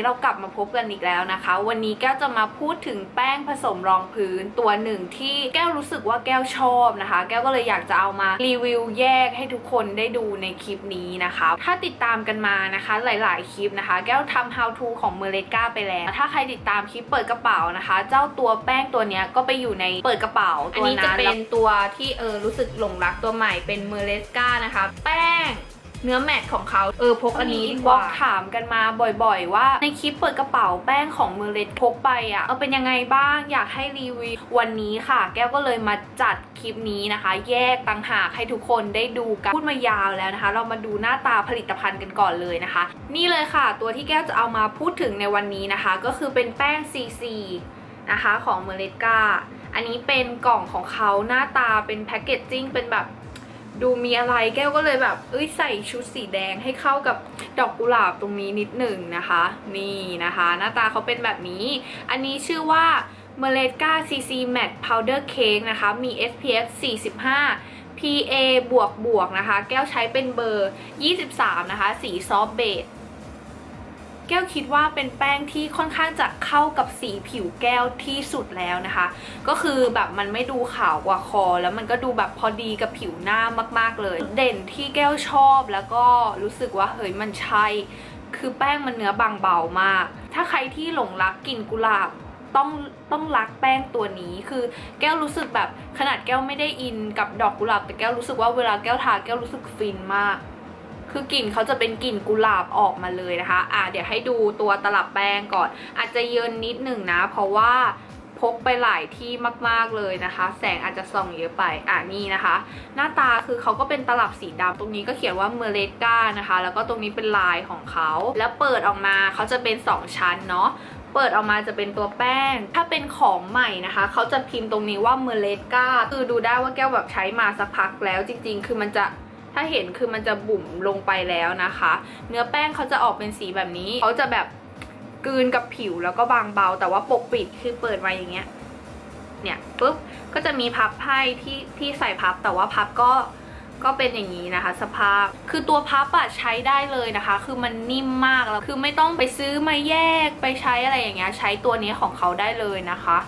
นี้เรากลับมาพบกันอีกแล้วนะคะ วันนี้แก้วจะมาพูดถึงแป้งผสมรองพื้นตัวหนึ่งที่แก้วรู้สึกว่าแก้วชอบนะคะ แก้วก็เลยอยากจะเอามารีวิวแยกให้ทุกคนได้ดูในคลิปนี้นะคะ ถ้าติดตามกันมานะคะหลาย ๆ คลิปนะคะ แก้วทำ how to ของเมเลกาไปแล้ว ถ้าใครติดตามคลิปเปิดกระเป๋านะคะ เจ้าตัวแป้งตัวนี้ก็ไปอยู่ในเปิดกระเป๋าตัวนั้นอันนี้จะเป็นตัวที่เออรู้สึกหลงรักตัวใหม่เป็นเมเลกานะคะ แป้ง เนื้อแมทของเขาเออพกอันนี้ดีกว่าถามกันมาบ่อยๆ ว่า ในคลิปเปิดกระเป๋าแป้งของเมอร์เลตพกไปอะเออเป็นยังไงบ้างอยากให้รีวิววันนี้ค่ะ แก้วก็เลยมาจัดคลิปนี้นะคะ แยกต่างหากให้ทุกคนได้ดูกันพูดมายาวแล้วนะคะ เรามาดูหน้าตาผลิตภัณฑ์กันก่อนเลยนะคะ นี่เลยค่ะ ตัวที่แก้วจะเอามาพูดถึงในวันนี้นะคะ ก็คือเป็นแป้ง CC นะคะของเมอร์เลกาอันนี้เป็นกล่องของเขาหน้าตาเป็นแพคเกจจิ้งเป็นแบบ ดูมีอะไรแก้วก็เลยแบบ เอ้ยใส่ชุดสีแดงให้เข้ากับดอกกุหลาบตรงนี้นิดหนึ่งนะคะ นี่นะคะ หน้าตาเขาเป็นแบบนี้ อันนี้ชื่อว่า m e l e t a CC Matte Powder Cake นะคะ มี SPF 45 PA บวกบวกนะคะ แก้วใช้เป็นเบอร์ 23 นะคะ สีซอฟเบด แก้วคิดว่าเป็นแป้งที่ค่อนข้างจะเข้ากับสีผิวแก้วที่สุดแล้วนะคะ ก็คือแบบมันไม่ดูขาวกว่าคอ แล้วมันก็ดูแบบพอดีกับผิวหน้ามากๆเลย เด่นที่แก้วชอบแล้วก็รู้สึกว่าเฮ้ยมันใช่ คือแป้งมันเนื้อบางเบามาก ถ้าใครที่หลงรักกลิ่นกุหลาบต้องต้องรักแป้งตัวนี้คือแก้วรู้สึกแบบขนาดแก้วไม่ได้อินกับดอกกุหลาบแต่แก้วรู้สึกว่าเวลาแก้วทาแก้วรู้สึกฟินมาก คือกลิ่นเขาจะเป็นกลิ่นกุหลาบออกมาเลยนะคะ อะเดี๋ยวให้ดูตัวตลับแป้งก่อน อาจจะเยินนิดหนึ่งนะ เพราะว่าพกไปหลายที่มากๆเลยนะคะ แสงอาจจะส่องเยอะไป อะนี่นะคะ หน้าตาคือเขาก็เป็นตลับสีดำตรงนี้ก็เขียนว่าเมเลกานะคะ แล้วก็ตรงนี้เป็นลายของเขา แล้วเปิดออกมาเขาจะเป็น 2 ชั้นเนาะเปิดออกมาจะเป็นตัวแป้ง ถ้าเป็นของใหม่นะคะ เขาจะพิมพ์ตรงนี้ว่าเมเลกาคือดูได้ว่าแก้วแบบใช้มาสักพักแล้วจริง ๆ คือมันจะ ถ้าเห็นคือมันจะบุ๋มลงไปแล้วนะคะ เนื้อแป้งเขาจะออกเป็นสีแบบนี้เขาจะแบบกืนกับผิวแล้วก็บางเบา แต่ว่าปกปิดคือเปิดมาอย่างเงี้ยเนี่ยปุ๊บก็จะมีพับไพ่ที่ที่ใส่พับ แต่ว่าพับก็ก็เป็นอย่างนี้นะคะ สภาพคือตัวพับอะใช้ได้เลยนะคะ คือมันนิ่มมากแล้วคือไม่ต้องไปซื้อมาแยกไปใช้อะไรอย่างเงี้ยใช้ตัวนี้ของเขาได้เลยนะคะ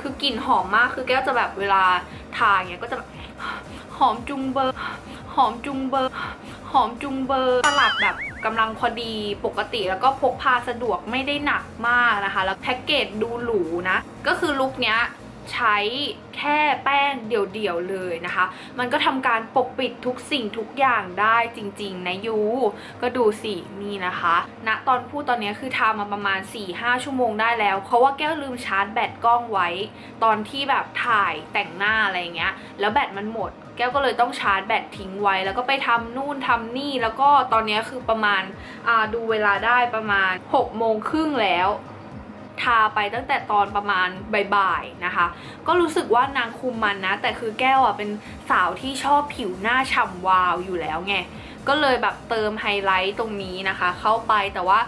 คือกลิ่นหอมมากคือแก้วจะแบบเวลาทาอย่างเงี้ยก็จะแบบหอมจุงเบอร์ หอมจุงเบอร์ หอมจุงเบอร์ตลับแบบกำลังพอดีปกติแล้วก็พกพาสะดวกไม่ได้หนักมากนะคะ แล้วแพ็กเกจดูหรูนะ ก็คือลุคเนี้ย ใช้แค่แป้งเดี่ยวๆเลยนะคะ มันก็ทำการปกปิดทุกสิ่งทุกอย่างได้จริงๆนะยูก็ดูสินี่นะคะณนะตอนพูดตอนนี้คือทำมาประมาณ 4-5 ชั่วโมงได้แล้ว เพราะว่าแก้วลืมชาร์จแบตกล้องไว้ ตอนที่แบบถ่ายแต่งหน้าอะไรเงี้ย แล้วแบตมันหมด แก้วก็เลยต้องชาร์จแบตทิ้งไว้ แล้วก็ไปทำนู่นทำนี่ แล้วก็ตอนนี้คือประมาณดูเวลาได้ประมาณ6โมงครึ่งแล้ว ทาไปตั้งแต่ตอนประมาณบ่ายๆนะคะ ก็รู้สึกว่านางคุมมันนะ แต่คือแก้วอะเป็นสาวที่ชอบผิวหน้าฉ่ำวาวอยู่แล้วไงก็เลยแบบเติมไฮไลท์ตรงนี้นะคะ เข้าไปแต่ว่า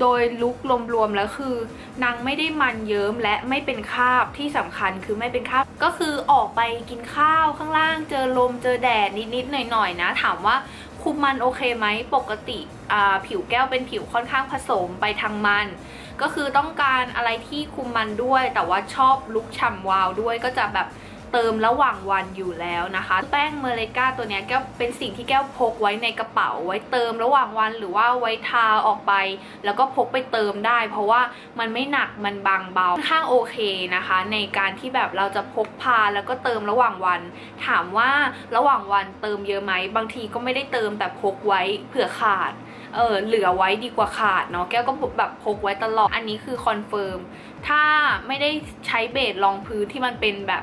โดยลุกรวมๆแล้วคือนางไม่ได้มันเยิ้มและไม่เป็นคราบที่สำคัญคือไม่เป็นคราบก็คือออกไปกินข้าวข้างล่างเจอลมเจอแดดนิดๆหน่อยๆนะ ถามว่าคุมมันโอเคไหมปกติผิวแก้วเป็นผิวค่อนข้างผสมไปทางมัน ก็คือต้องการอะไรที่คุมมันด้วย แต่ว่าชอบลุกฉ่ำวาวด้วยก็จะแบบเติมระหว่างวันอยู่แล้วนะคะ แป้งเมเลกาตัวนี้แก้วเป็นสิ่งที่แก้วพกไว้ในกระเป๋า ไว้เติมระหว่างวันหรือว่าไว้ทาออกไป แล้วก็พกไปเติมได้ เพราะว่ามันไม่หนักมันบางเบาค่อนข้างโอเคนะคะ ในการที่แบบเราจะพกพาแล้วก็เติมระหว่างวัน ถามว่าระหว่างวันเติมเยอะไหมบางทีก็ไม่ได้เติมแต่พกไว้เผื่อขาด เออเหลือไว้ดีกว่าขาดเนาะแก้วก็แบบพกไว้ตลอด อันนี้คือคอนเฟิร์มถ้าไม่ได้ใช้เบสรองพื้นที่มันเป็นแบบ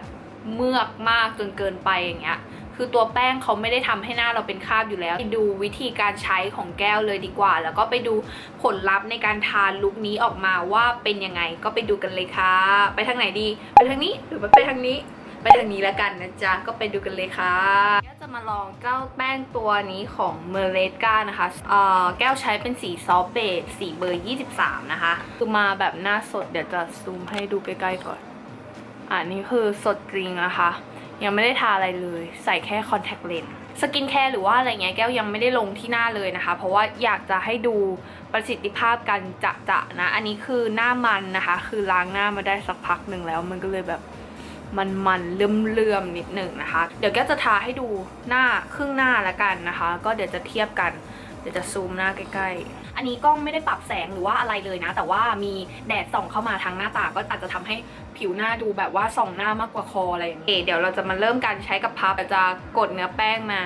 เมือกมากจนเกินไปอย่างเงี้ยคือตัวแป้งเขาไม่ได้ทำให้หน้าเราเป็นคราบอยู่แล้วดูวิธีการใช้ของแก้วเลยดีกว่า แล้วก็ไปดูผลลัพธ์ในการทานลุคนี้ออกมาว่าเป็นยังไง ก็ไปดูกันเลยค่ะ ไปทางไหนดี ไปทางนี้หรือไปทางนี้ ไปทางนี้แล้วกันนะจ๊ะ ก็ไปดูกันเลยค่ะก้วจะมาลองเจ้าแป้งตัวนี้ของเมเลกานะคะเอ่อแก้วใช้เป็นสีซอฟเบจสีเบอร์ 23 นะคะ คือมาแบบหน้าสดเดี๋ยวจะซูมให้ดูใกล้ๆก่อนอ่านี่คือสดจริงนะคะ ยังไม่ได้ทาอะไรเลยใส่แค่คอนแทคเลนส์สกินแคร์หรือว่าอะไรเงี้ยแก้วยังไม่ได้ลงที่หน้าเลยนะคะ เพราะว่าอยากจะให้ดูประสิทธิภาพกันจะจะนะ อันนี้คือหน้ามันนะคะ คือล้างหน้ามาได้สักพักหนึ่งแล้วมันก็เลยแบบ มันมันเลื่อมเลื่อมนิดหนึ่งนะคะ เดี๋ยวแก้จะทาให้ดูหน้าครึ่งหน้าละกันนะคะ ก็เดี๋ยวจะเทียบกัน เดี๋ยวจะซูมหน้าใกล้ๆ อันนี้กล้องไม่ได้ปรับแสงหรือว่าอะไรเลยนะ แต่ว่ามีแดดส่องเข้ามาทางหน้าตาก็อาจจะทำให้ผิวหน้าดูแบบว่าส่องหน้ามากกว่าคออะไรอย่างเงี้ยเดี๋ยวเราจะมาเริ่มการใช้กับพับจะกดเนื้อแป้งมา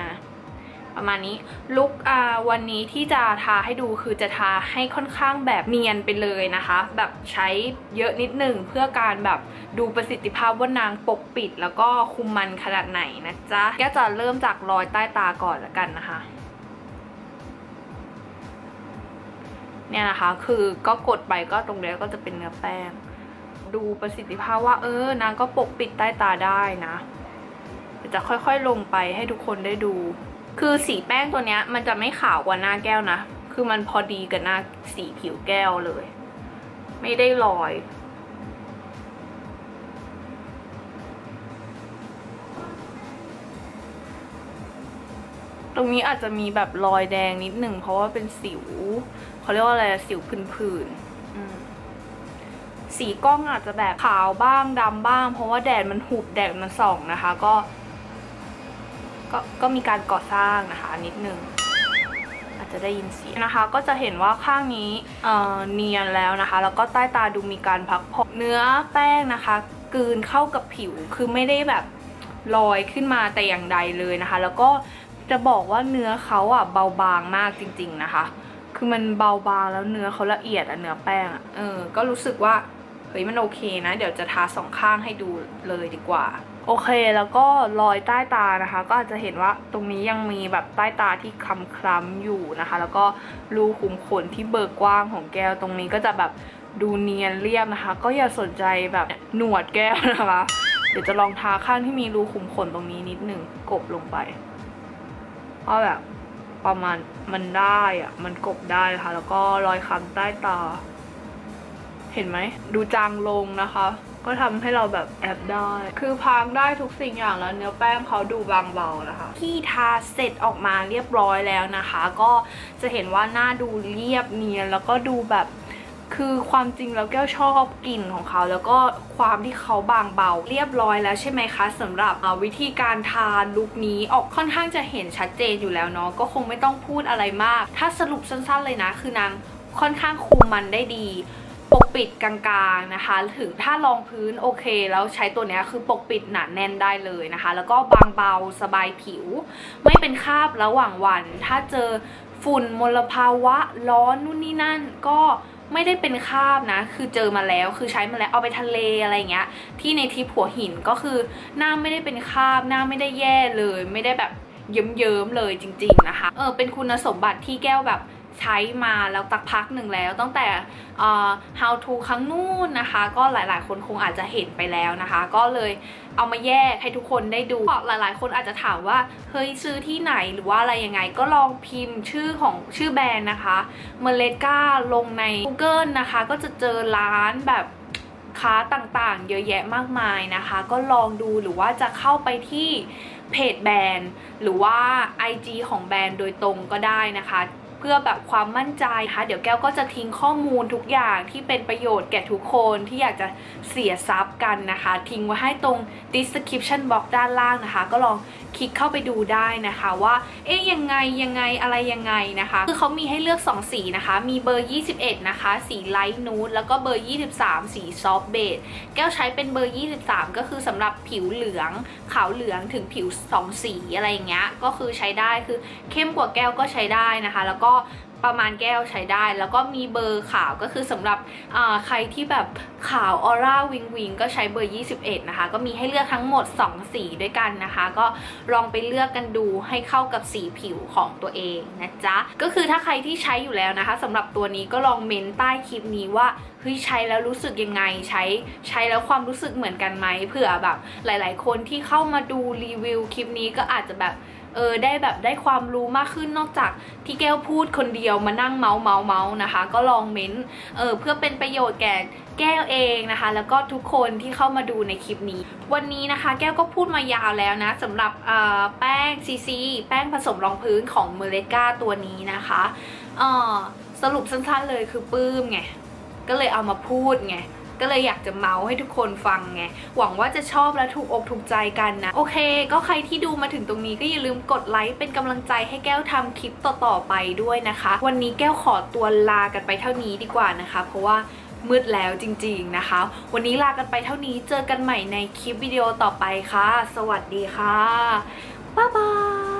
ประมาณนี้ลุกอาวันนี้ที่จะทาให้ดูคือจะทาให้ค่อนข้างแบบเนียนไปเลยนะคะ แบบใช้เยอะนิดหนึ่งเพื่อการแบบดูประสิทธิภาพว่านางปกปิด แล้วก็คุมมันขนาดไหนนะจ๊ะแกจะเริ่มจากรอยใต้ตาก่อนละกันนะคะเนี่ยนะคะคือก็กดไปก็ตรงนี้ก็จะเป็นเนื้อแป้ง ดูประสิทธิภาพว่าเออนางก็ปกปิดใต้ตาได้นะ จะค่อยๆลงไปให้ทุกคนได้ดู คือสีแป้งตัวเนี้ย มันจะไม่ขาวกว่าหน้าแก้วนะ คือมันพอดีกับหน้าสีผิวแก้วเลย ไม่ได้ลอย ตรงนี้อาจจะมีแบบรอยแดงนิดหนึ่งเพราะว่าเป็นสิว เขาเรียกว่าอะไรสิวผื่นๆสีกล้องอาจจะแบบขาวบ้างดำบ้าง เพราะว่าแดดมันหุบแดดมันส่องนะคะ ก็ ก็ก็มีการก่อสร้างนะคะนิดนึงอาจจะได้ยินเสียงนะคะ ก็จะเห็นว่าข้างนี้เเนียนแล้วนะคะ แล้วก็ใต้ตาดูมีการพักผ่อนเนื้อแป้งนะคะกืนเข้ากับผิวคือไม่ได้แบบลอยขึ้นมาแต่อย่างใดเลยนะคะ แล้วก็จะบอกว่าเนื้อเขาอะเบาบางมากจริง ๆนะคะ คือมันเบาบางแล้วเนื้อเขาละเอียดอะเนื้อแป้งอะเออก็รู้สึกว่าเฮ้ยมันโอเคนะ เดี๋ยวจะทาสองข้างให้ดูเลยดีกว่า โอเคแล้วก็รอยใต้ตานะคะ ก็อาจจะเห็นว่าตรงนี้ยังมีแบบใต้ตาที่คล้ำๆอยู่นะคะ แล้วก็รูขุมขนที่เบิกกว้างของแก้วตรงนี้ก็จะแบบดูเนียนเรียบนะคะ ก็อย่าสนใจแบบหนวดแก้วนะคะ เดี๋ยวจะลองทาข้างที่มีรูขุมขนตรงนี้นิดหนึ่งกบลงไปเพราะแบบประมาณมันได้อะมันกบได้ค่ะแล้วก็รอยค้ำใต้ตา เห็นไหมดูจางลงนะคะ ก็ทำให้เราแบบแอบได้ คือพางได้ทุกสิ่งอย่างแล้วเนื้อแป้งเขาดูบางเบานะคะ ที่ทาเสร็จออกมาเรียบร้อยแล้วนะคะ ก็จะเห็นว่าหน้าดูเรียบเนียนแล้วก็ดูแบบคือความจริงแล้วแก้วชอบกลิ่นของเขา แล้วก็ความที่เขาบางเบาเรียบร้อยแล้วใช่ไหมคะสำหรับวิธีการทาลุคนี้ออกค่อนข้างจะเห็นชัดเจนอยู่แล้วเนาะก็คงไม่ต้องพูดอะไรมาก ถ้าสรุปสั้นๆเลยนะ คือนางค่อนข้างคุมมันได้ดี ปกปิดกลางๆนะคะ ถึงถ้ารองพื้นโอเค แล้วใช้ตัวนี้คือปกปิดหนาแน่นได้เลยนะคะ แล้วก็บางเบาสบายผิว ไม่เป็นคราบระหว่างวัน ถ้าเจอฝุ่นมลภาวะร้อนนู่นนี่นั่นก็ไม่ได้เป็นคราบนะ คือเจอมาแล้ว คือใช้มาแล้ว เอาไปทะเลอะไรเงี้ย ที่ในทริปหัวหินก็คือหน้าไม่ได้เป็นคราบ หน้าไม่ได้แย่เลย ไม่ได้แบบเยิ้มๆเลยจริง ๆนะคะ เออ เป็นคุณสมบัติที่แก้วแบบ ใช้มาแล้วตักพักหนึ่งแล้ว ตั้งแต่ how to ครั้งนู่นนะคะ ก็หลายๆ คนคงอาจจะเห็นไปแล้วนะคะ ก็เลยเอามาแยกให้ทุกคนได้ดูหลายๆ คนอาจจะถามว่าเฮ้ยซื้อที่ไหนหรือว่าอะไรยังไง ก็ลองพิมพ์ชื่อของชื่อแบรนด์นะคะเมเลกาลงใน Google นะคะ ก็จะเจอร้านแบบค้าต่างๆ เยอะแยะมากมายนะคะ ก็ลองดูหรือว่าจะเข้าไปที่เพจแบรนด์หรือว่า IG ของแบรนด์โดยตรงก็ได้นะคะ เพื่อแบบความมั่นใจนะคะเดี๋ยวแก้วก็จะทิ้งข้อมูลทุกอย่างที่เป็นประโยชน์แก่ทุกคนที่อยากจะเสียทรัพย์ กันนะคะ ทิ้งไว้ให้ตรง description box ด้านล่างนะคะ ก็ลองคลิกเข้าไปดูได้นะคะว่าเอ๊ยยังไงยังไงอะไรยังไงนะคะ คือเขามีให้เลือก 2 สีนะคะ มีเบอร์ 21 นะคะ สีไลท์นูดแล้วก็เบอร์ 23 สีซอฟเบดแก้วใช้เป็นเบอร์ 23 ก็คือสำหรับผิวเหลือง ขาวเหลืองถึงผิว 2 สีอะไรอย่างเงี้ยก็คือใช้ได้คือเข้มกว่าแก้วก็ใช้ได้นะคะ แล้วก็ ประมาณแก้วใช้ได้ แล้วก็มีเบอร์ขาวก็คือสำหรับใครที่แบบขาวออร่าวิงวิงก็ใช้เบอร์ 21 นะคะ ก็มีให้เลือกทั้งหมด 2 สีด้วยกันนะคะ ก็ลองไปเลือกกันดูให้เข้ากับสีผิวของตัวเองนะจ๊ะ ก็คือถ้าใครที่ใช้อยู่แล้วนะคะสำหรับตัวนี้ก็ลองเมนใต้คลิปนี้ว่าเฮ้ยใช้แล้วรู้สึกยังไงใช้ใช้แล้วความรู้สึกเหมือนกันไหมเผื่อแบบหลาย ๆ คนที่เข้ามาดูรีวิวคลิปนี้ก็อาจจะแบบ เออได้แบบได้ความรู้มากขึ้นนอกจากที่แก้วพูดคนเดียวมานั่งเมาส์เมาส์เมาส์นะคะ ก็ลองเม้นเออเพื่อเป็นประโยชน์แก่แก้วเองนะคะ แล้วก็ทุกคนที่เข้ามาดูในคลิปนี้ วันนี้นะคะ แก้วก็พูดมายาวแล้วนะสำหรับแป้งซีซีแป้งผสมรองพื้นของเมเลกาตัวนี้นะคะเออสรุปสั้นๆเลยคือปื้มไงก็เลยเอามาพูดไง ก็เลยอยากจะเมาส์ให้ทุกคนฟังไง หวังว่าจะชอบและถูกอกถูกใจกันนะ โอเค ก็ใครที่ดูมาถึงตรงนี้ก็อย่าลืมกดไลค์เป็นกำลังใจให้แก้วทำคลิปต่อๆไปด้วยนะคะ วันนี้แก้วขอตัวลากันไปเท่านี้ดีกว่านะคะ เพราะว่ามืดแล้วจริงๆนะคะ วันนี้ลากันไปเท่านี้เจอกันใหม่ในคลิปวิดีโอต่อไปค่ะ สวัสดีค่ะ บ๊ายบาย